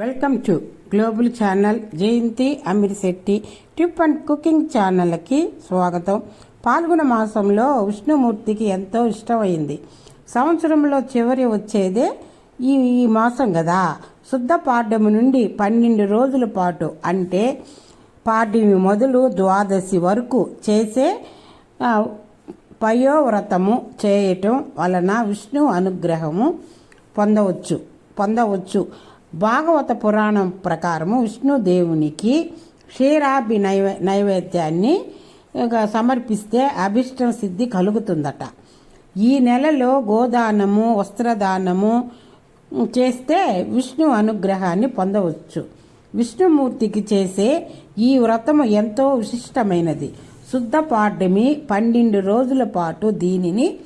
Welcome to global channel Jayanthi Ameer Shetty tip and cooking ఛానల్కి స్వాగతం. పాల్గొన మాసంలో విష్ణుమూర్తికి ఎంతో ఇష్టమైంది. సంవత్సరంలో చివరి వచ్చేదే ఈ ఈ మాసం కదా. శుద్ధ పాడ్యము నుండి పన్నెండు రోజుల పాటు అంటే పాడ్యమి మొదలు ద్వాదశి వరకు చేసే పయోవ్రతము చేయటం వలన విష్ణు అనుగ్రహము పొందవచ్చు పొందవచ్చు. భాగవత పురాణం ప్రకారము విష్ణుదేవునికి క్షీరాభి నైవే నైవేద్యాన్ని సమర్పిస్తే అభిష్టం సిద్ధి కలుగుతుందట. ఈ నెలలో గోదానము వస్త్రదానము చేస్తే విష్ణు అనుగ్రహాన్ని పొందవచ్చు. విష్ణుమూర్తికి చేసే ఈ వ్రతము ఎంతో విశిష్టమైనది. శుద్ధ పాడ్యమి పన్నెండు రోజుల పాటు దీనిని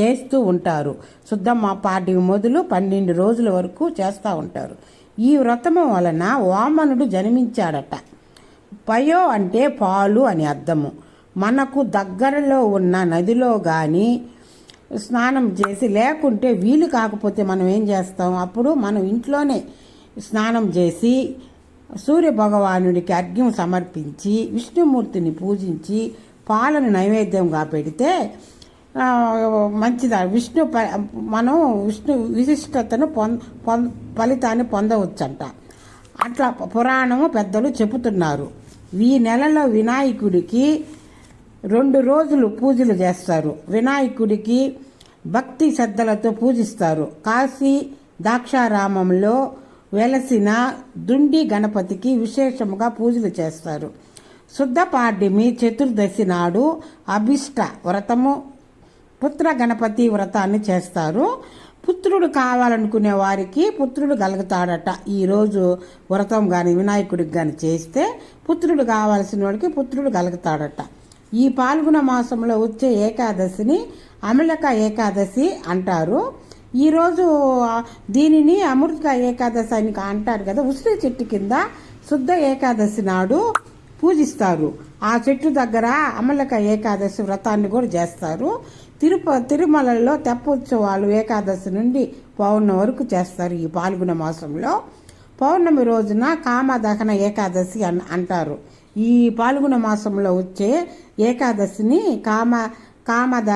చేస్తూ ఉంటారు. సుద్దమ్మ పాటి మొదలు పన్నెండు రోజుల వరకు చేస్తూ ఉంటారు. ఈ వ్రతము వలన వామనుడు జన్మించాడట. పయో అంటే పాలు అని అర్థము. మనకు దగ్గరలో ఉన్న నదిలో కానీ స్నానం చేసి లేకుంటే వీలు కాకపోతే మనం ఏం చేస్తాం? అప్పుడు మనం ఇంట్లోనే స్నానం చేసి సూర్య భగవానుడికి అర్ఘ్యం సమర్పించి విష్ణుమూర్తిని పూజించి పాలను నైవేద్యంగా పెడితే మంచిదా? విష్ణు ప- మనం విష్ణు విశిష్టతను పొంద పొంద ఫలితాన్ని పొందవచ్చంట. అట్లా పురాణము పెద్దలు చెబుతున్నారు. ఈ నెలలో వినాయకుడికి రెండు రోజులు పూజలు చేస్తారు. వినాయకుడికి భక్తి శ్రద్ధలతో పూజిస్తారు. కాశీ దాక్షారామంలో వెలసిన దుండి గణపతికి విశేషముగా పూజలు చేస్తారు. శుద్ధ పాడ్యమి చతుర్దశి నాడు అభిష్ట వ్రతము పుత్ర గణపతి వ్రతాన్ని చేస్తారు. పుత్రుడు కావాలనుకునే వారికి పుత్రుడు కలుగుతాడట ఈరోజు వ్రతం కానీ వినాయకుడికి కానీ చేస్తే పుత్రుడు కావాల్సిన వాడికి పుత్రుడు కలుగుతాడట ఈ పాల్గొన మాసంలో వచ్చే ఏకాదశిని అమలక ఏకాదశి అంటారు. ఈరోజు దీనిని అమృత ఏకాదశి అని అంటారు కదా. ఉసిరి చెట్టు కింద శుద్ధ ఏకాదశి నాడు పూజిస్తారు. ఆ చెట్టు దగ్గర అమలక ఏకాదశి వ్రతాన్ని కూడా చేస్తారు. తిరుప తిరుమలలో తెప్పోత్సవాలు ఏకాదశి నుండి పౌర్ణమి వరకు చేస్తారు ఈ పాల్గొన మాసంలో. పౌర్ణమి రోజున కామదహన ఏకాదశి అన్ అంటారు. ఈ పాల్గొన మాసంలో వచ్చే ఏకాదశిని కామ కామద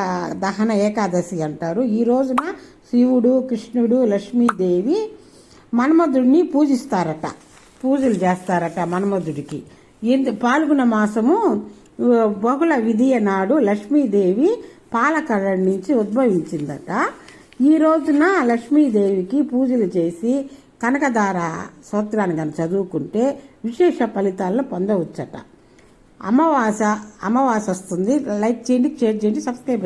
దహన ఏకాదశి అంటారు. ఈ రోజున శివుడు కృష్ణుడు లక్ష్మీదేవి మన్మధుడిని పూజిస్తారట. పూజలు చేస్తారట మన్మధుడికి. ఇందు పాల్గొన మాసము బొగుల బహుళ విధియ నాడు లక్ష్మీదేవి పాలకడ నుంచి ఉద్భవించిందట. ఈ రోజున లక్ష్మీదేవికి పూజలు చేసి కనకదార స్తోత్రాన్ని కనుక చదువుకుంటే విశేష ఫలితాలను పొందవచ్చట. అమావాస అమావాస వస్తుంది. లైక్ చేయండి షేర్ చేయండి సబ్స్క్రైబ్